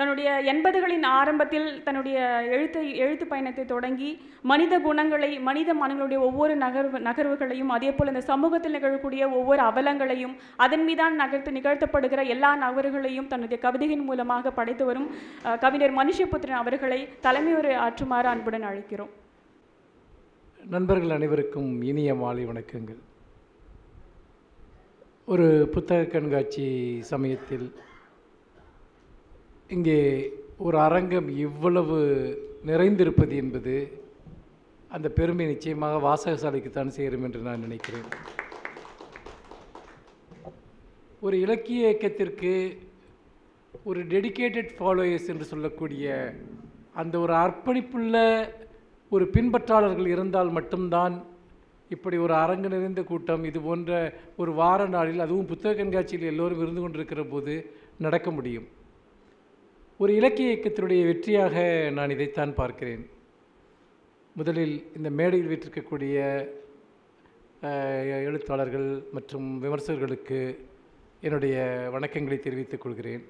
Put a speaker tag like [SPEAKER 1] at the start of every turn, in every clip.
[SPEAKER 1] தன்னுடைய எண்பதுகளின் ஆரம்பத்தில் தன்னுடைய எழுத்தை எழுத்து பயணத்தை தொடங்கி மனித குணங்களை மனித மனங்களுடைய ஒவ்வொரு நகர்வு நகர்வுகளையும் அதே போல் இந்த சமூகத்தில் நிகழக்கூடிய ஒவ்வொரு அவலங்களையும் அதன் மீதான் நகர்த்து நிகழ்த்தப்படுகிற எல்லா நகர்களையும் தன்னுடைய கவிதையின் மூலமாக படைத்து வரும் கவிஞர் மனுஷபுத்திரன் அவர்களை தலைமையுரை ஆற்றுமாறு அன்புடன் அழைக்கிறோம்.
[SPEAKER 2] நண்பர்கள் அனைவருக்கும் இனிய மாலை வணக்கங்கள். ஒரு புத்தக கண்காட்சி சமயத்தில் இங்கே ஒரு அரங்கம் இவ்வளவு நிறைந்திருப்பது என்பது அந்த பெருமை நிச்சயமாக வாசகசாலைக்குத்தான் சேரும் என்று நான் நினைக்கிறேன். ஒரு இலக்கிய இயக்கத்திற்கு ஒரு டெடிகேட்டட் ஃபாலோயர்ஸ் என்று சொல்லக்கூடிய அந்த ஒரு அர்ப்பணிப்புள்ள ஒரு பின்பற்றாளர்கள் இருந்தால் மட்டும்தான் இப்படி ஒரு அரங்கு நிறைந்த கூட்டம் இது போன்ற ஒரு வார நாளில் அதுவும் புத்தக கண்காட்சியில் எல்லோரும் இருந்து கொண்டிருக்கிற போது நடக்க முடியும். ஒரு இலக்கிய இயக்கத்தினுடைய வெற்றியாக நான் இதைத்தான் பார்க்கிறேன். முதலில் இந்த மேடையில் வீட்டிருக்கக்கூடிய எழுத்தாளர்கள் மற்றும் விமர்சகர்களுக்கு என்னுடைய வணக்கங்களை தெரிவித்துக் கொள்கிறேன்.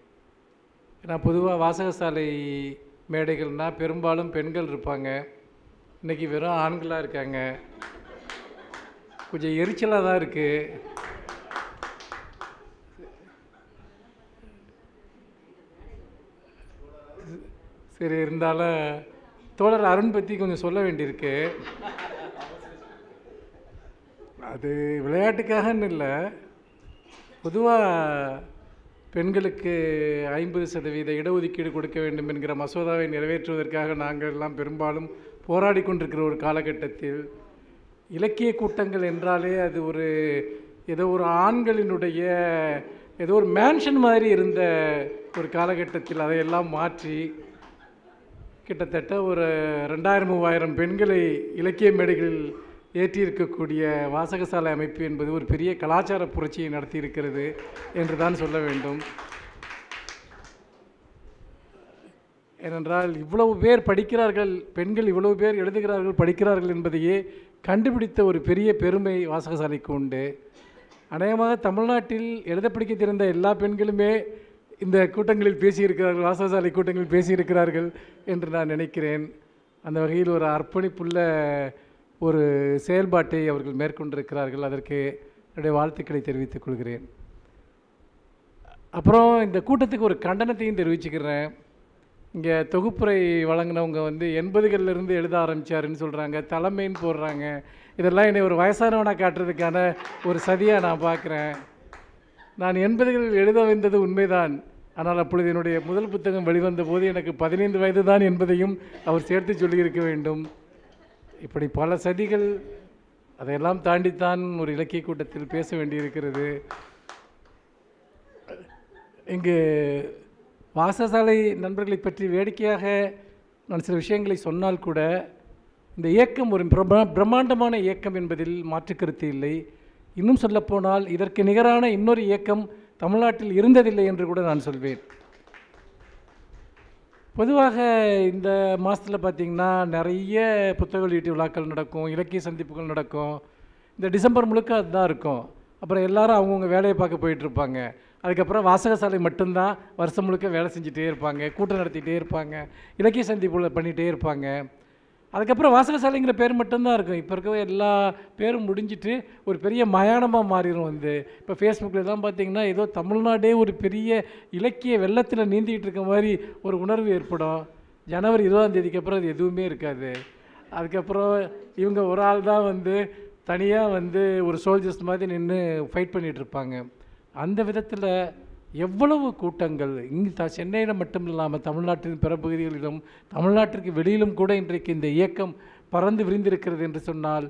[SPEAKER 2] நான் பொதுவாக வாசகசாலை மேடைகள்னால் பெரும்பாலும் பெண்கள் இருப்பாங்க. இன்றைக்கி வெறும் ஆண்களாக இருக்காங்க. கொஞ்சம் எரிச்சலாக தான் இருக்குது சரி இருந்தாலும் தோழர் அருண் பற்றி கொஞ்சம் சொல்ல வேண்டியிருக்கு. அது விளையாட்டுக்காகன்னு இல்லை. பொதுவாக பெண்களுக்கு ஐம்பது சதவீத இடஒதுக்கீடு கொடுக்க வேண்டும் என்கிற மசோதாவை நிறைவேற்றுவதற்காக நாங்கள் எல்லாம் பெரும்பாலும் போராடி கொண்டிருக்கிற ஒரு காலகட்டத்தில் இலக்கிய கூட்டங்கள் என்றாலே அது ஒரு ஏதோ ஒரு ஆண்களினுடைய ஏதோ ஒரு மேன்ஷன் மாதிரி இருந்த ஒரு காலகட்டத்தில் அதையெல்லாம் மாற்றி கிட்டத்தட்ட ஒரு ரெண்டாயிரம் மூவாயிரம் பெண்களை இலக்கிய மேடைகளில் ஏற்றியிருக்கக்கூடிய வாசகசாலை அமைப்பு என்பது ஒரு பெரிய கலாச்சார புரட்சியை நடத்தியிருக்கிறது என்று தான் சொல்ல வேண்டும். ஏனென்றால் இவ்வளவு பேர் படிக்கிறார்கள் பெண்கள் இவ்வளவு பேர் எழுதுகிறார்கள் படிக்கிறார்கள் என்பதையே கண்டுபிடித்த ஒரு பெரிய பெருமை வாசகசாலைக்கு உண்டு. அநேகமாக தமிழ்நாட்டில் எழுத படிக்க தெரிந்த எல்லா பெண்களுமே இந்த கூட்டங்களில் பேசியிருக்கிறார்கள் வாசகசாலை கூட்டங்களில் பேசியிருக்கிறார்கள் என்று நான் நினைக்கிறேன். அந்த வகையில் ஒரு அர்ப்பணிப்புள்ள ஒரு செயல்பாட்டை அவர்கள் மேற்கொண்டிருக்கிறார்கள். அதற்கு என்னுடைய வாழ்த்துக்களை தெரிவித்துக் கொள்கிறேன். அப்புறம் இந்த கூட்டத்துக்கு ஒரு கண்டனத்தையும் தெரிவிச்சுக்கிறேன். இங்கே தொகுப்புரை வழங்கினவங்க வந்து எண்பதுகளிலிருந்து எழுத ஆரம்பித்தாருன்னு சொல்கிறாங்க தலைமைன்னு போடுறாங்க. இதெல்லாம் என்னை ஒரு வயசானவனாக காட்டுறதுக்கான ஒரு சதியாக நான் பார்க்குறேன். நான் எண்பதுகளில் எழுத வந்தது உண்மைதான். ஆனால் அப்பொழுது என்னுடைய முதல் புத்தகம் வெளிவந்த போது எனக்கு பதினைந்து வயது தான் என்பதையும் அவர் சேர்த்து சொல்லியிருக்க வேண்டும். இப்படி பல சதிகள் அதையெல்லாம் தாண்டித்தான் ஒரு இலக்கிய கூட்டத்தில் பேச வேண்டியிருக்கிறது. இங்கு வாசசாலை நண்பர்களை பற்றி வேடிக்கையாக நான் சில விஷயங்களை சொன்னால் கூட இந்த இயக்கம் ஒரு பிரமா பிரம்மாண்டமான இயக்கம் என்பதில் மாற்று கருத்து இல்லை. இன்னும் சொல்லப்போனால் இதற்கு நிகரான இன்னொரு இயக்கம் தமிழ்நாட்டில் இருந்ததில்லை என்று கூட நான் சொல்வேன். பொதுவாக இந்த மாதத்தில் பார்த்திங்கன்னா நிறைய புத்தக வெளியீட்டு விழாக்கள் நடக்கும் இலக்கிய சந்திப்புகள் நடக்கும். இந்த டிசம்பர் முழுக்க அதுதான் இருக்கும். அப்புறம் எல்லாரும் அவங்கவுங்க வேலையை பார்க்க போயிட்டுருப்பாங்க அதுக்கப்புறம் வாசகசாலை மட்டும்தான் வருஷம் முழுக்க வேலை செஞ்சுட்டே இருப்பாங்க கூட்டம் நடத்திகிட்டே இருப்பாங்க இலக்கிய சந்திப்புகளை பண்ணிகிட்டே இருப்பாங்க. அதுக்கப்புறம் வாசகசாலைங்கிற பேர் மட்டும்தான் இருக்கும். இப்போ இருக்க எல்லா பேரும் முடிஞ்சிட்டு ஒரு பெரிய மயானமாக மாறிடும் வந்து. இப்போ ஃபேஸ்புக்கில் எல்லாம் பார்த்தீங்கன்னா ஏதோ தமிழ்நாடே ஒரு பெரிய இலக்கிய வெள்ளத்தில் நீந்திக்கிட்டு இருக்க மாதிரி ஒரு உணர்வு ஏற்படும். ஜனவரி இருபதாம் தேதிக்கு அப்புறம் அது எதுவுமே இருக்காது. அதுக்கப்புறம் இவங்க ஒரு ஆள் தான் வந்து தனியாக வந்து ஒரு சோல்ஜர்ஸ் மாதிரி நின்று ஃபைட் பண்ணிகிட்டு இருப்பாங்க. அந்த விதத்தில் எவ்வளவு கூட்டங்கள்? இங்கு சென்னையில் மட்டும் இல்லாமல் தமிழ்நாட்டின் பிற பகுதிகளிலும் தமிழ்நாட்டிற்கு வெளியிலும் கூட இன்றைக்கு இந்த இயக்கம் பறந்து விரிந்திருக்கிறது என்று சொன்னால்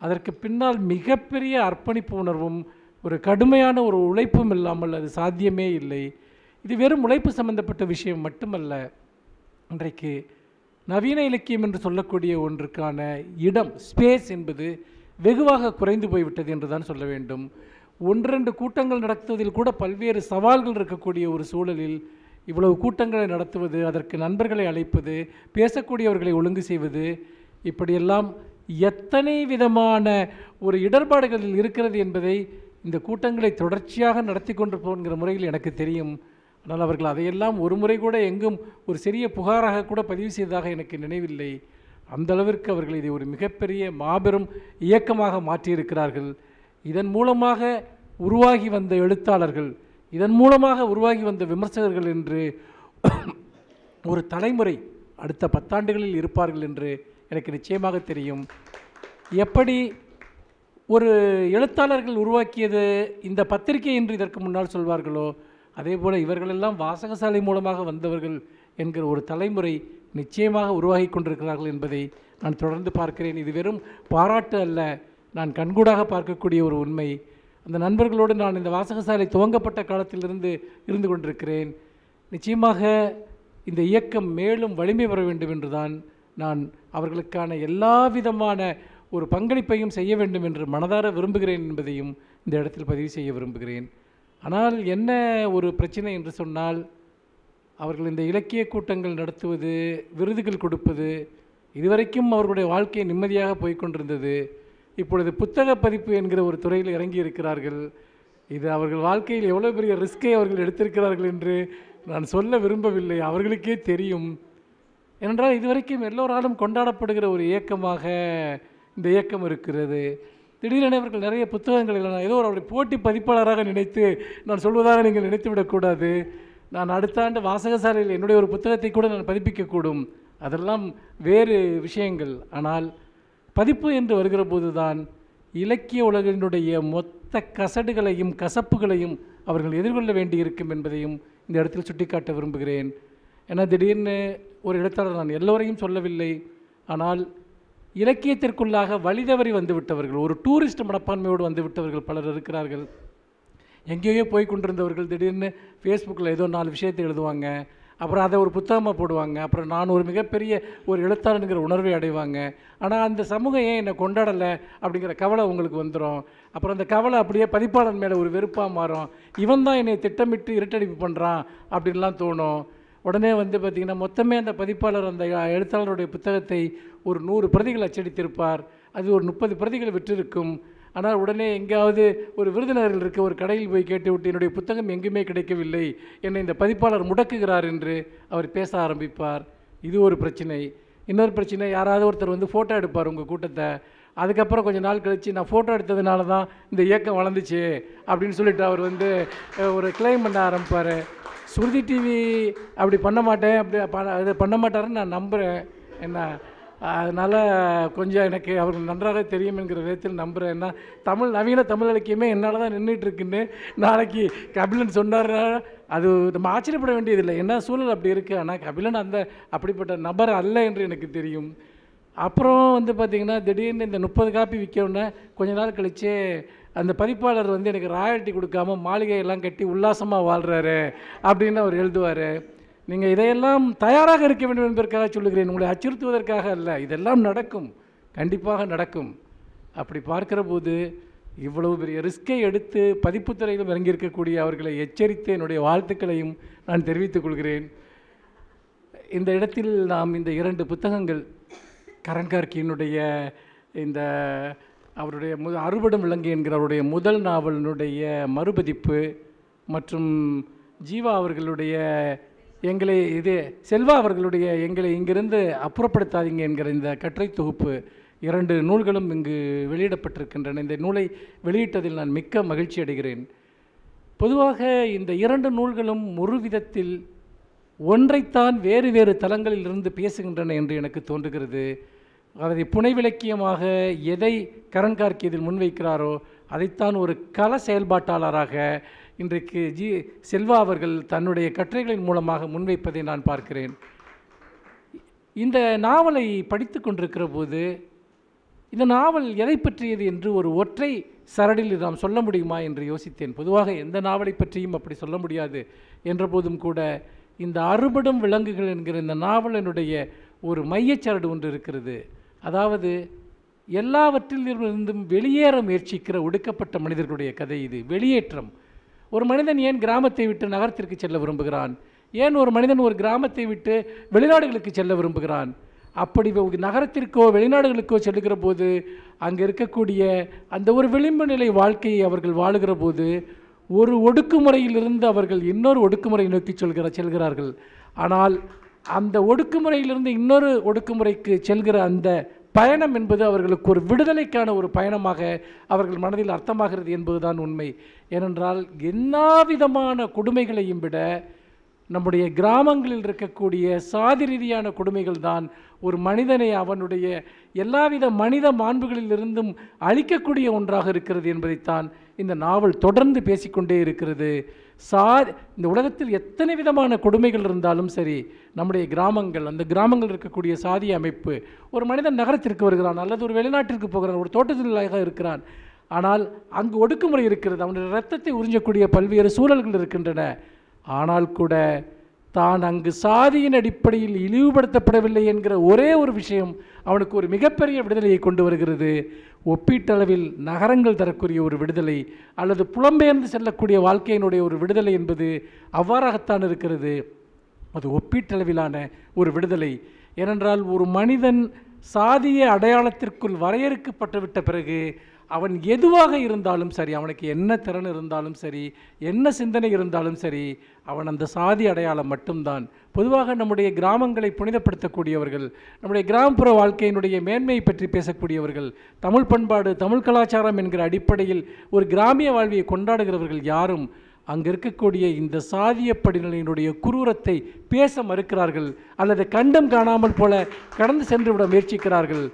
[SPEAKER 2] அதற்கு பின்னால் மிகப்பெரிய அர்ப்பணிப்பு உணர்வும் ஒரு கடுமையான ஒரு உழைப்பும் இல்லாமல் அது சாத்தியமே இல்லை. இது வெறும் உழைப்பு சம்பந்தப்பட்ட விஷயம் மட்டுமல்ல. இன்றைக்கு நவீன இலக்கியம் என்று சொல்லக்கூடிய ஒன்றுக்கான இடம் ஸ்பேஸ் என்பது வெகுவாக குறைந்து போய்விட்டது என்று தான் சொல்ல வேண்டும். ஒன்றிரண்டு கூட்டங்கள் நடத்துவதில் கூட பல்வேறு சவால்கள் இருக்கக்கூடிய ஒரு சூழலில் இவ்வளவு கூட்டங்களை நடத்துவது அதற்கு நண்பர்களை அழைப்பது பேசக்கூடியவர்களை ஒழுங்கு செய்வது இப்படியெல்லாம் எத்தனை விதமான ஒரு இடர்பாடுகளில் இருக்கிறது என்பதை இந்த கூட்டங்களை தொடர்ச்சியாக நடத்தி கொண்டு போகிற முறையில் எனக்கு தெரியும். ஆனால் அவர்கள் அதையெல்லாம் ஒரு முறை கூட எங்கும் ஒரு சிறிய புகாராக கூட பதிவு செய்ததாக எனக்கு நினைவில்லை. அந்த அளவிற்கு அவர்கள் இதை ஒரு மிகப்பெரிய மாபெரும் இயக்கமாக மாற்றியிருக்கிறார்கள். இதன் மூலமாக உருவாகி வந்த எழுத்தாளர்கள் இதன் மூலமாக உருவாகி வந்த விமர்சகர்கள் என்று ஒரு தலைமுறை அடுத்த பத்தாண்டுகளில் இருப்பார்கள் என்று எனக்கு நிச்சயமாக தெரியும். எப்படி ஒரு எழுத்தாளர்கள் உருவாக்கியது இந்த பத்திரிகை என்று இதற்கு முன்னால் சொல்வார்களோ அதே போல் இவர்களெல்லாம் வாசகசாலை மூலமாக வந்தவர்கள் என்கிற ஒரு தலைமுறை நிச்சயமாக உருவாகி கொண்டிருக்கிறார்கள் என்பதை நான் தொடர்ந்து பார்க்கிறேன். இது வெறும் பாராட்டு அல்ல நான் கண்கூடாக பார்க்கக்கூடிய ஒரு உண்மை. அந்த நண்பர்களோடு நான் இந்த வாசகசாலை துவங்கப்பட்ட காலத்திலிருந்து இருந்து கொண்டிருக்கிறேன். நிச்சயமாக இந்த இயக்கம் மேலும் வலிமை பெற வேண்டும் என்றுதான் நான் அவர்களுக்கான எல்லா விதமான ஒரு பங்களிப்பையும் செய்ய வேண்டும் என்று மனதார விரும்புகிறேன் என்பதையும் இந்த இடத்தில் பதிவு செய்ய விரும்புகிறேன். ஆனால் என்ன ஒரு பிரச்சனை என்று சொன்னால் அவர்கள் இந்த இலக்கிய கூட்டங்கள் நடத்துவது விருதுகள் கொடுப்பது இதுவரைக்கும் அவர்களுடைய வாழ்க்கை நிம்மதியாக போய்க் கொண்டிருந்தது. இப்பொழுது புத்தக பதிப்பு என்கிற ஒரு துறையில் இறங்கி இருக்கிறார்கள் இது அவர்கள் வாழ்க்கையில் எவ்வளோ பெரிய ரிஸ்கை அவர்கள் எடுத்திருக்கிறார்கள் என்று நான் சொல்ல விரும்பவில்லை. அவர்களுக்கே தெரியும். ஏனென்றால் இதுவரைக்கும் எல்லோராலும் கொண்டாடப்படுகிற ஒரு இயக்கமாக இந்த இயக்கம் இருக்கிறது. திடீரென இவர்கள் நிறைய புத்தகங்கள் இல்லை நான் ஏதோ ஒரு அவருடைய போட்டி பதிப்பாளராக நினைத்து நான் சொல்வதாக நீங்கள் நினைத்து விடக்கூடாது நான் அடுத்த ஆண்டு வாசகசாலையில் என்னுடைய ஒரு புத்தகத்தை கூட நான் பதிப்பிக்கக்கூடும் அதெல்லாம் வேறு விஷயங்கள். ஆனால் பதிப்பு என்று வருகிற போதுதான் இலக்கிய உலகினுடைய மொத்த கசடுகளையும் கசப்புகளையும் அவர்கள் எதிர்கொள்ள வேண்டியிருக்கும் என்பதையும் இந்த இடத்தில் சுட்டிக்காட்ட விரும்புகிறேன். ஏன்னா திடீர்னு ஒரு எழுத்தாளர் நான் எல்லோரையும் சொல்லவில்லை. ஆனால் இலக்கியத்திற்குள்ளாக வழிதவறி வந்து விட்டவர்கள் ஒரு டூரிஸ்ட் மனப்பான்மையோடு வந்து விட்டவர்கள் பலர் இருக்கிறார்கள். எங்கேயோ போய் கொண்டிருந்தவர்கள் திடீர்னு ஃபேஸ்புக்கில் ஏதோ நாலு விஷயத்தை எழுதுவாங்க. அப்புறம் அதை ஒரு புத்தகமாக போடுவாங்க. அப்புறம் நான் ஒரு மிகப்பெரிய ஒரு எழுத்தாளனுங்கிற உணர்வை அடைவாங்க. ஆனால் அந்த சமூகம் ஏன் என்னை கொண்டாடலை அப்படிங்கிற கவலை உங்களுக்கு வந்துடும் அப்புறம் அந்த கவலை அப்படியே பதிப்பாளர் மேலே ஒரு வெறுப்பாக மாறும். இவன் தான் என்னை திட்டமிட்டு இருட்டடிப்பு பண்ணுறான் அப்படின்லாம் தோணும். உடனே வந்து பார்த்திங்கன்னா மொத்தமே அந்த பதிப்பாளர் அந்த எழுத்தாளருடைய புத்தகத்தை ஒரு நூறு பிரதிகள் அச்சடித்திருப்பார். அது ஒரு முப்பது பிரதிகள் விற்றிருக்கும். ஆனால் உடனே எங்கேயாவது ஒரு விருதுநகரில் இருக்க ஒரு கடையில் போய் கேட்டுவிட்டு என்னுடைய புத்தகம் எங்குமே கிடைக்கவில்லை. என்னை இந்த பதிப்பாளர் முடக்குகிறார் என்று அவர் பேச ஆரம்பிப்பார். இது ஒரு பிரச்சனை. இன்னொரு பிரச்சனை யாராவது ஒருத்தர் வந்து ஃபோட்டோ எடுப்பார் உங்கள் கூட்டத்தை. அதுக்கப்புறம் கொஞ்ச நாள் கழித்து நான் ஃபோட்டோ எடுத்ததுனால தான் இந்த இயக்கம் வளர்ந்துச்சு அப்படின்னு சொல்லிட்டு அவர் வந்து ஒரு கிளைம் பண்ண ஆரம்பிப்பார். சுருதி டிவி அப்படி பண்ண மாட்டேன். அப்படி அதை பண்ண மாட்டாருன்னு நான் நம்புகிறேன் என்ன அதனால் கொஞ்சம் எனக்கு அவர்கள் நன்றாக தெரியும் என்கிற விதத்தில் நம்புகிறேன் ஏன்னா தமிழ் நவீன தமிழ் இலக்கியமே என்னால் தான் நின்றுட்டுருக்குன்னு நாளைக்கு கபிலன் சொன்னார்? அது நம்ம ஆச்சரியப்பட வேண்டியதில்லை. என்ன சூழல் அப்படி இருக்குது ஆனால் கபிலன் அந்த அப்படிப்பட்ட நபர் அல்ல என்று எனக்கு தெரியும். அப்புறம் வந்து பார்த்திங்கன்னா திடீர்னு இந்த முப்பது காப்பி விற்கவுடனே கொஞ்ச நாள் கழித்து அந்த பதிப்பாளர் வந்து எனக்கு ராயல்ட்டி கொடுக்காம மாளிகையெல்லாம் கட்டி உல்லாசமாக வாழ்கிறாரு அப்படின்னு அவர் எழுதுவார். நீங்கள் இதையெல்லாம் தயாராக இருக்க வேண்டும் என்பதற்காக சொல்லுகிறேன். உங்களை அச்சுறுத்துவதற்காக அல்ல இதெல்லாம் நடக்கும் கண்டிப்பாக நடக்கும். அப்படி பார்க்கிற போது இவ்வளவு பெரிய ரிஸ்கை எடுத்து பதிப்புத்துறையிலும் இறங்கியிருக்கக்கூடிய அவர்களை எச்சரித்து என்னுடைய வாழ்த்துக்களையும் நான் தெரிவித்துக் கொள்கிறேன். இந்த இடத்தில் நாம் இந்த இரண்டு புத்தகங்கள் கரன்கார்கியினுடைய இந்த அவருடைய மு அறுபடம் விலங்கு என்கிற அவருடைய முதல் நாவலினுடைய மறுபதிப்பு மற்றும் ஜீவா அவர்களுடைய எங்களை இது செல்வா அவர்களுடைய எங்களை இங்கிருந்து அப்புறப்படுத்தாதீங்க என்கிற இந்த கட்டுரை தொகுப்பு இரண்டு நூல்களும் இங்கு வெளியிடப்பட்டிருக்கின்றன. இந்த நூலை வெளியிட்டதில் நான் மிக்க மகிழ்ச்சி அடைகிறேன். பொதுவாக இந்த இரண்டு நூல்களும் ஒரு விதத்தில் ஒன்றைத்தான் வேறு வேறு தளங்களிலிருந்து பேசுகின்றன என்று எனக்கு தோன்றுகிறது. அதை புனைவிலக்கியமாக எதை கரண் இதில் முன்வைக்கிறாரோ அதைத்தான் ஒரு கள செயல்பாட்டாளராக இன்றைக்கு ஜி செல்வா அவர்கள் தன்னுடைய கட்டுரைகளின் மூலமாக முன்வைப்பதை நான் பார்க்கிறேன். இந்த நாவலை படித்து கொண்டிருக்கிற போது இந்த நாவல் எதை பற்றியது என்று ஒரு ஒற்றை சரடில் நாம் சொல்ல முடியுமா என்று யோசித்தேன். பொதுவாக எந்த நாவலை பற்றியும் அப்படி சொல்ல முடியாது. என்ற போதும் கூட இந்த அறுபடும் விலங்குகள் என்கிற இந்த நாவலினுடைய ஒரு மையச்சரடு ஒன்று இருக்கிறது. அதாவது எல்லாவற்றிலிருந்தும் வெளியேற முயற்சிக்கிற ஒடுக்கப்பட்ட மனிதர்களுடைய கதை இது. வெளியேற்றம். ஒரு மனிதன் ஏன் கிராமத்தை விட்டு நகரத்திற்கு செல்ல விரும்புகிறான்? ஏன் ஒரு மனிதன் ஒரு கிராமத்தை விட்டு வெளிநாடுகளுக்கு செல்ல விரும்புகிறான்? அப்படி நகரத்திற்கோ வெளிநாடுகளுக்கோ செல்லுகிற போது அங்கே இருக்கக்கூடிய அந்த ஒரு விளிம்பு நிலை வாழ்க்கையை அவர்கள் வாழுகிற போது ஒரு ஒடுக்குமுறையிலிருந்து அவர்கள் இன்னொரு ஒடுக்குமுறை நோக்கி சொல்கிற செல்கிறார்கள். ஆனால் அந்த ஒடுக்குமுறையிலிருந்து இன்னொரு ஒடுக்குமுறைக்கு செல்கிற அந்த பயணம் என்பது அவர்களுக்கு ஒரு விடுதலைக்கான ஒரு பயணமாக அவர்கள் மனதில் அர்த்தமாகிறது என்பதுதான் உண்மை. ஏனென்றால் எல்லா விதமான கொடுமைகளையும் விட நம்முடைய கிராமங்களில் இருக்கக்கூடிய சாதி ரீதியான கொடுமைகள் தான் ஒரு மனிதனை அவனுடைய எல்லாவித மனித மாண்புகளிலிருந்தும் அழிக்கக்கூடிய ஒன்றாக இருக்கிறது என்பதைத்தான் இந்த நாவல் தொடர்ந்து பேசிக்கொண்டே இருக்கிறது. சா இந்த உலகத்தில் எத்தனை விதமான கொடுமைகள் இருந்தாலும் சரி நம்முடைய கிராமங்கள் அந்த கிராமங்கள் இருக்கக்கூடிய சாதிய அமைப்பு ஒரு மனிதன் நகரத்திற்கு வருகிறான் அல்லது ஒரு வெளிநாட்டிற்கு போகிறான் ஒரு தோட்டத்தொழிலாக இருக்கிறான் ஆனால் அங்கு ஒடுக்குமுறை இருக்கிறது அவனுடைய ரத்தத்தை உறிஞ்சக்கூடிய பல்வேறு சூழல்கள் இருக்கின்றன. ஆனால் கூட தான் அங்கு சாதியின் அடிப்படையில் இழிவுபடுத்தப்படவில்லை என்கிற ஒரே ஒரு விஷயம் அவனுக்கு ஒரு மிகப்பெரிய விடுதலையை கொண்டு வருகிறது. ஒப்பீட்டளவில் நகரங்கள் தரக்கூடிய ஒரு விடுதலை அல்லது புலம்பெயர்ந்து செல்லக்கூடிய வாழ்க்கையினுடைய ஒரு விடுதலை என்பது அவ்வாறாகத்தான் இருக்கிறது. அது ஒப்பீட்டளவிலான ஒரு விடுதலை. ஏனென்றால் ஒரு மனிதன் சாதிய அடையாளத்திற்குள் வரையறுக்கப்பட்டுவிட்ட பிறகு அவன் எதுவாக இருந்தாலும் சரி அவனுக்கு என்ன திறன் இருந்தாலும் சரி என்ன சிந்தனை இருந்தாலும் சரி அவன் அந்த சாதி அடையாளம் மட்டும்தான். பொதுவாக நம்முடைய கிராமங்களை புனிதப்படுத்தக்கூடியவர்கள் நம்முடைய கிராமப்புற வாழ்க்கையினுடைய மேன்மையை பற்றி பேசக்கூடியவர்கள் தமிழ் பண்பாடு தமிழ் கலாச்சாரம் என்கிற அடிப்படையில் ஒரு கிராமிய வாழ்வியை கொண்டாடுகிறவர்கள் யாரும் அங்கு இருக்கக்கூடிய இந்த சாதிய படிநிலையினுடைய குரூரத்தை பேச மறுக்கிறார்கள் அல்லது கண்டம் காணாமல் போல கடந்து சென்றுவிட முயற்சிக்கிறார்கள்.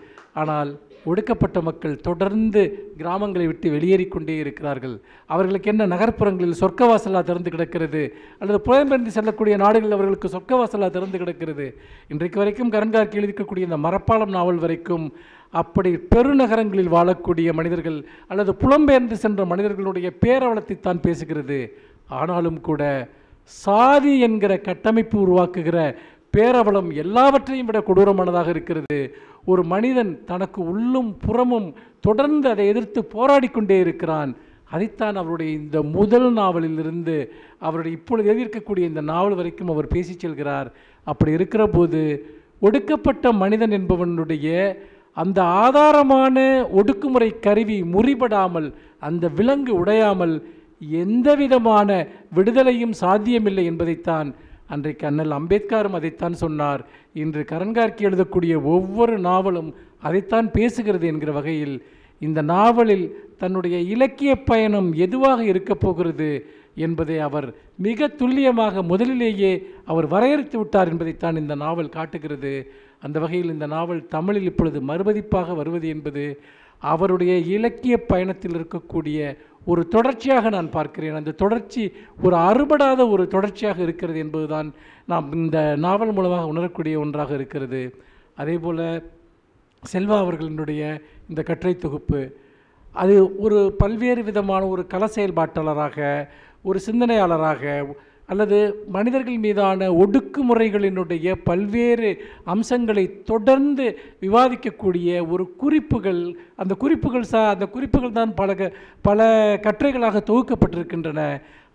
[SPEAKER 2] ஆனால் ஒடுக்கப்பட்ட மக்கள் தொடர்ந்து கிராமங்களை விட்டு வெளியேறிக்கொண்டே இருக்கிறார்கள். அவர்களுக்கு என்ன நகர்ப்புறங்களில் சொர்க்கவாசலாக திறந்து கிடக்கிறது? அல்லது புலம்பெயர்ந்து செல்லக்கூடிய நாடுகளில் அவர்களுக்கு சொர்க்கவாசலாக திறந்து கிடக்கிறது? இன்றைக்கு வரைக்கும் கரன்கார்க்கு எழுதிக்கக்கூடிய இந்த மரப்பாலம் நாவல் வரைக்கும் அப்படி பெருநகரங்களில் வாழக்கூடிய மனிதர்கள் அல்லது புலம்பெயர்ந்து சென்ற மனிதர்களுடைய பேரவலத்தை தான் பேசுகிறது. ஆனாலும் கூட சாதி என்கிற கட்டமைப்பு உருவாக்குகிற பேரவலம் எல்லாவற்றையும் விட கொடூரமானதாக இருக்கிறது. ஒரு மனிதன் தனக்கு உள்ளும் புறமும் தொடர்ந்து அதை எதிர்த்து போராடி கொண்டே இருக்கிறான். அதைத்தான் அவருடைய இந்த முதல் நாவலிலிருந்து அவருடைய இப்பொழுது எழுதியிருக்கக்கூடிய இந்த நாவல் வரைக்கும் அவர் பேசிச் செல்கிறார். அப்படி இருக்கிற போது ஒடுக்கப்பட்ட மனிதன் என்பவனுடைய அந்த ஆதாரமான ஒடுக்குமுறை கருவி முறிபடாமல் அந்த விலங்கு உடையாமல் எந்த விதமான விடுதலையும் சாத்தியமில்லை என்பதைத்தான் அன்றைக்கு அண்ணல் அம்பேத்கரும் அதைத்தான் சொன்னார். இன்று கரன்கார்க்கு எழுதக்கூடிய ஒவ்வொரு நாவலும் அதைத்தான் பேசுகிறது என்கிற வகையில் இந்த நாவலில் தன்னுடைய இலக்கிய பயணம் எதுவாக இருக்கப் போகிறது என்பதை அவர் மிக துல்லியமாக முதலிலேயே அவர் வரையறுத்து விட்டார் என்பதைத்தான் இந்த நாவல் காட்டுகிறது. அந்த வகையில் இந்த நாவல் தமிழில் இப்பொழுது மறுபதிப்பாக வருவது என்பது அவருடைய இலக்கிய பயணத்தில் இருக்கக்கூடிய ஒரு தொடர்ச்சியாக நான் பார்க்கிறேன். அந்த தொடர்ச்சி ஒரு அறுபடாத ஒரு தொடர்ச்சியாக இருக்கிறது என்பதுதான் நாம் இந்த நாவல் மூலமாக உணரக்கூடிய ஒன்றாக இருக்கிறது. அதேபோல் செல்வா அவர்களினுடைய இந்த கட்டுரை தொகுப்பு அது ஒரு பல்வேறு விதமான ஒரு கல செயல்பாட்டாளராக ஒரு சிந்தனையாளராக அல்லது மனிதர்கள் மீதான ஒடுக்குமுறைகளினுடைய பல்வேறு அம்சங்களை தொடர்ந்து விவாதிக்கக்கூடிய ஒரு குறிப்புகள் அந்த குறிப்புகள் சா அந்த குறிப்புகள் தான் பல க- பல கட்டுரைகளாக தொகுக்கப்பட்டிருக்கின்றன.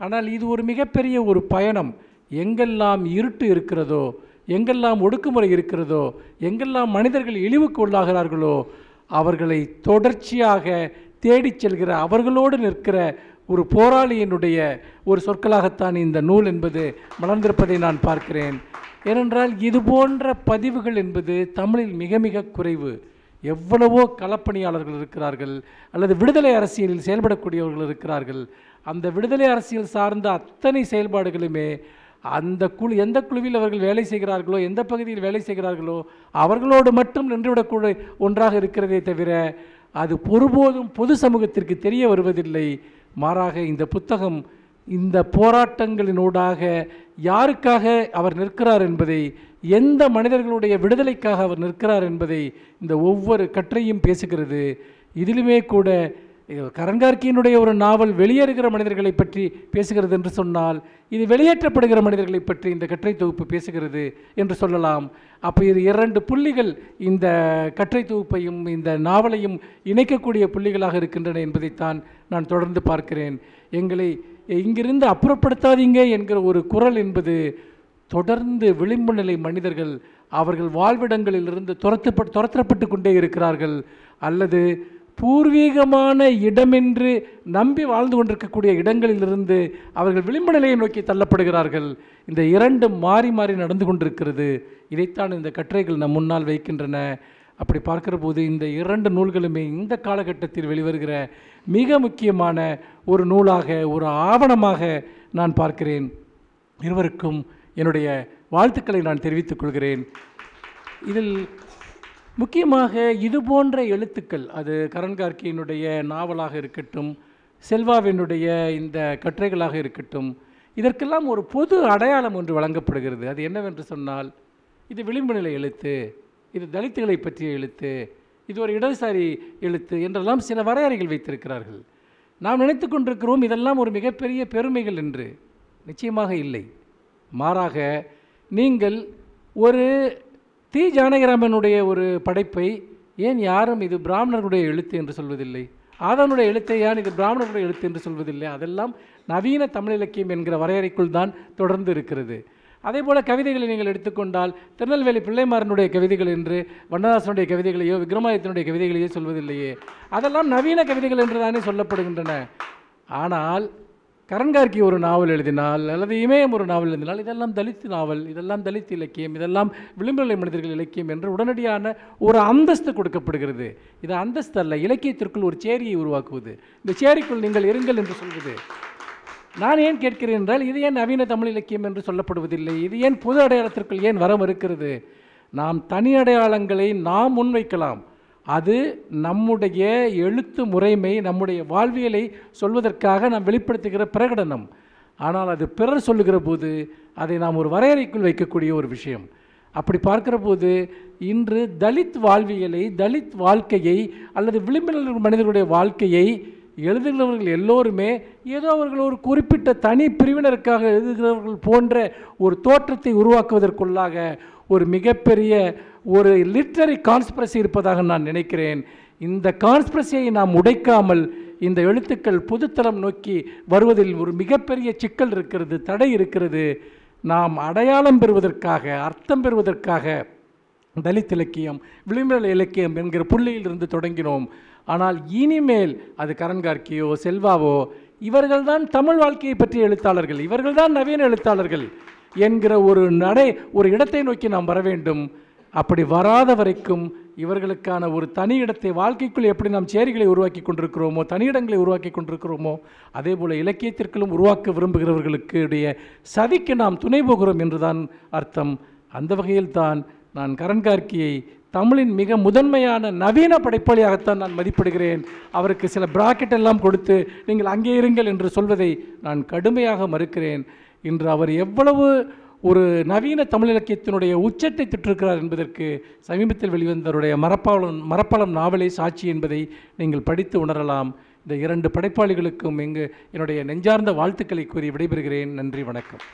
[SPEAKER 2] ஆனால் இது ஒரு மிகப்பெரிய ஒரு பயணம். எங்கெல்லாம் இருட்டு இருக்கிறதோ எங்கெல்லாம் ஒடுக்குமுறை இருக்கிறதோ எங்கெல்லாம் மனிதர்கள் இழிவுக்கு உள்ளாகிறார்களோ அவர்களை தொடர்ச்சியாக தேடிச் செல்கிற அவர்களோடு நிற்கிற ஒரு போராளியினுடைய ஒரு சொற்களாகத்தான் இந்த நூல் என்பது மலர்ந்திருப்பதை நான் பார்க்கிறேன். ஏனென்றால் இது போன்ற பதிவுகள் என்பது தமிழில் மிக மிக குறைவு. எவ்வளவோ களப்பணியாளர்கள் இருக்கிறார்கள் அல்லது விடுதலை அரசியலில் செயல்படக்கூடியவர்கள் இருக்கிறார்கள். அந்த விடுதலை அரசியல் சார்ந்த அத்தனை செயல்பாடுகளுமே அந்த குழு எந்த குழுவில் அவர்கள் வேலை செய்கிறார்களோ எந்த பகுதியில் வேலை செய்கிறார்களோ அவர்களோடு மட்டும் நின்றுவிடக்கூடிய ஒன்றாக இருக்கிறதே தவிர அது ஒருபோதும் பொது சமூகத்திற்கு தெரிய வருவதில்லை. மாறாக இந்த புத்தகம் இந்த போராட்டங்களினூடாக யாருக்காக அவர் நிற்கிறார் என்பதை எந்த மனிதர்களுடைய விடுதலைக்காக அவர் நிற்கிறார் என்பதை இந்த ஒவ்வொரு கற்றையும் பேசுகிறது. இதிலுமே கூட இது ஒரு நாவல் வெளியேறுகிற மனிதர்களை பற்றி பேசுகிறது என்று சொன்னால் இது வெளியேற்றப்படுகிற மனிதர்களை பற்றி இந்த கட்டுரை தொகுப்பு பேசுகிறது என்று சொல்லலாம். அப்போ இது இரண்டு புள்ளிகள் இந்த கட்டுரை தொகுப்பையும் இந்த நாவலையும் இணைக்கக்கூடிய புள்ளிகளாக இருக்கின்றன என்பதைத்தான் நான் தொடர்ந்து பார்க்கிறேன். எங்களை இங்கிருந்து அப்புறப்படுத்தாதீங்க என்கிற ஒரு குரல் என்பது தொடர்ந்து விளிம்பு நிலை மனிதர்கள் அவர்கள் வாழ்விடங்களிலிருந்து துரத்தப்பட்டு துரத்தப்பட்டு கொண்டே இருக்கிறார்கள். அல்லது பூர்வீகமான இடமென்று நம்பி வாழ்ந்து கொண்டிருக்கக்கூடிய இடங்களிலிருந்து அவர்கள் விளிம்பு நிலையை நோக்கி தள்ளப்படுகிறார்கள். இந்த இரண்டும் மாறி மாறி நடந்து கொண்டிருக்கிறது. இதைத்தான் இந்த கட்டுரைகள் நம் முன்னால் வைக்கின்றன. அப்படி பார்க்கிற போது இந்த இரண்டு நூல்களுமே இந்த காலகட்டத்தில் வெளிவருகிற மிக முக்கியமான ஒரு நூலாக ஒரு ஆவணமாக நான் பார்க்கிறேன். இருவருக்கும் என்னுடைய வாழ்த்துக்களை நான் தெரிவித்துக் கொள்கிறேன். இதில் முக்கியமாக இது போன்ற எழுத்துக்கள் அது கரண் கார்கியினுடைய நாவலாக இருக்கட்டும் செல்வாவினுடைய இந்த கட்டுரைகளாக இருக்கட்டும் இதற்கெல்லாம் ஒரு பொது அடையாளம் ஒன்று வழங்கப்படுகிறது. அது என்னவென்று சொன்னால் இது விளிம்பு நிலை எழுத்து இது தலித்துகளை பற்றிய எழுத்து இது ஒரு இடதுசாரி எழுத்து என்றெல்லாம் சில வரையறைகள் வைத்திருக்கிறார்கள். நாம் நினைத்து கொண்டிருக்கிறோம் இதெல்லாம் ஒரு மிகப்பெரிய பெருமைகள் என்று. நிச்சயமாக இல்லை. மாறாக நீங்கள் ஒரு தி ஜானகிராமனுடைய ஒரு படைப்பை ஏன் யாரும் இது பிராமணர்களுடைய எழுத்து என்று சொல்வதில்லை? ஆதவனுடைய எழுத்தை ஏன் இது பிராமணர்களுடைய எழுத்து என்று சொல்வதில்லை? அதெல்லாம் நவீன தமிழ் இலக்கியம் என்கிற வரையறைக்குள் தான் தொடர்ந்து இருக்கிறது. அதே போல் கவிதைகளை நீங்கள் எடுத்துக்கொண்டால் திருநெல்வேலி பிள்ளைமாறனுடைய கவிதைகள் என்று வண்ணதாசனுடைய கவிதைகளையோ விக்ரமாதித்தனுடைய கவிதைகளையோ சொல்வதில்லையே. அதெல்லாம் நவீன கவிதைகள் என்று தானே சொல்லப்படுகின்றன. ஆனால் கரன்கார்கி ஒரு நாவல் எழுதினால் அல்லது இமயம் ஒரு நாவல் எழுதினால் இதெல்லாம் தலித் நாவல் இதெல்லாம் தலித் இலக்கியம் இதெல்லாம் விளிம்புநிலை மனிதர்கள் இலக்கியம் என்று உடனடியான ஒரு அந்தஸ்து கொடுக்கப்படுகிறது. இது அந்தஸ்து அல்ல இலக்கியத்திற்குள் ஒரு சேரியை உருவாக்குவது. இந்த சேரிக்குள் நீங்கள் இருங்கள் என்று சொல்வது. நான் ஏன் கேட்கிறேன் என்றால் இது ஏன் நவீன தமிழ் இலக்கியம் என்று சொல்லப்படுவதில்லை? இது ஏன் பொது அடையாளத்திற்குள் ஏன் வர மறுக்கிறது நாம் தனி அடையாளங்களை நாம் முன்வைக்கலாம். அது நம்முடைய எழுத்து முறைமை நம்முடைய வாழ்வியலை சொல்வதற்காக நாம் வெளிப்படுத்துகிற பிரகடனம். ஆனால் அது பிறர் சொல்லுகிற போது அதை நாம் ஒரு வரையறைக்குள் வைக்கக்கூடிய ஒரு விஷயம். அப்படி பார்க்கிற போது இன்று தலித் வாழ்வியலை தலித் வாழ்க்கையை அல்லது விளிம்பினர் மனிதர்களுடைய வாழ்க்கையை எழுதுகிறவர்கள் எல்லோருமே ஏதோ அவர்கள் ஒரு குறிப்பிட்ட தனி பிரிவினருக்காக எழுதுகிறவர்கள் போன்ற ஒரு தோற்றத்தை உருவாக்குவதற்குள்ளாக ஒரு மிகப்பெரிய ஒரு லிட்ரரி கான்ஸ்பிரசி இருப்பதாக நான் நினைக்கிறேன். இந்த கான்ஸ்பிரசியை நாம் உடைக்காமல் இந்த எழுத்துக்கள் புதுத்தளம் நோக்கி வருவதில் ஒரு மிகப்பெரிய சிக்கல் இருக்கிறது தடை இருக்கிறது. நாம் அடையாளம் பெறுவதற்காக அர்த்தம் பெறுவதற்காக தலித் இலக்கியம் விளிம்புநிலை இலக்கியம் என்கிற புள்ளியிலிருந்து தொடங்கினோம். ஆனால் இனிமேல் அது கரன்கார்கியோ செல்வாவோ இவர்கள்தான் தமிழ் வாழ்க்கையை பற்றிய எழுத்தாளர்கள் இவர்கள்தான் நவீன எழுத்தாளர்கள் என்கிற ஒரு நடை ஒரு இடத்தை நோக்கி நாம் வர வேண்டும். அப்படி வராத வரைக்கும் இவர்களுக்கான ஒரு தனி இடத்தை வாழ்க்கைக்குள் எப்படி நாம் சேரிகளை உருவாக்கி கொண்டிருக்கிறோமோ தனியிடங்களை உருவாக்கி கொண்டிருக்கிறோமோ அதே போல் இலக்கியத்திற்குள்ளும் உருவாக்க விரும்புகிறவர்களுக்கு உடைய சதிக்கு நாம் துணை போகிறோம் என்றுதான் அர்த்தம். அந்த வகையில் தான் நான் கரன்கார்கியை தமிழின் மிக முதன்மையான நவீன படைப்பாளியாகத்தான் நான் மதிப்பிடுகிறேன். அவருக்கு சில பிராக்கெட் எல்லாம் கொடுத்து நீங்கள் அங்கே இருங்கள் என்று சொல்வதை நான் கடுமையாக மறுக்கிறேன். இன்று அவர் எவ்வளவு ஒரு நவீன தமிழ் இலக்கியத்தினுடைய உச்சத்தை தொற்றிருக்கிறார் என்பதற்கு சமீபத்தில் வெளிவந்தவருடைய மரப்பாளம் மரப்பாளம் நாவலே சாட்சி என்பதை நீங்கள் படித்து உணரலாம். இந்த இரண்டு படைப்பாளிகளுக்கும் இங்கு என்னுடைய நெஞ்சார்ந்த வாழ்த்துக்களை கூறி விடைபெறுகிறேன். நன்றி வணக்கம்.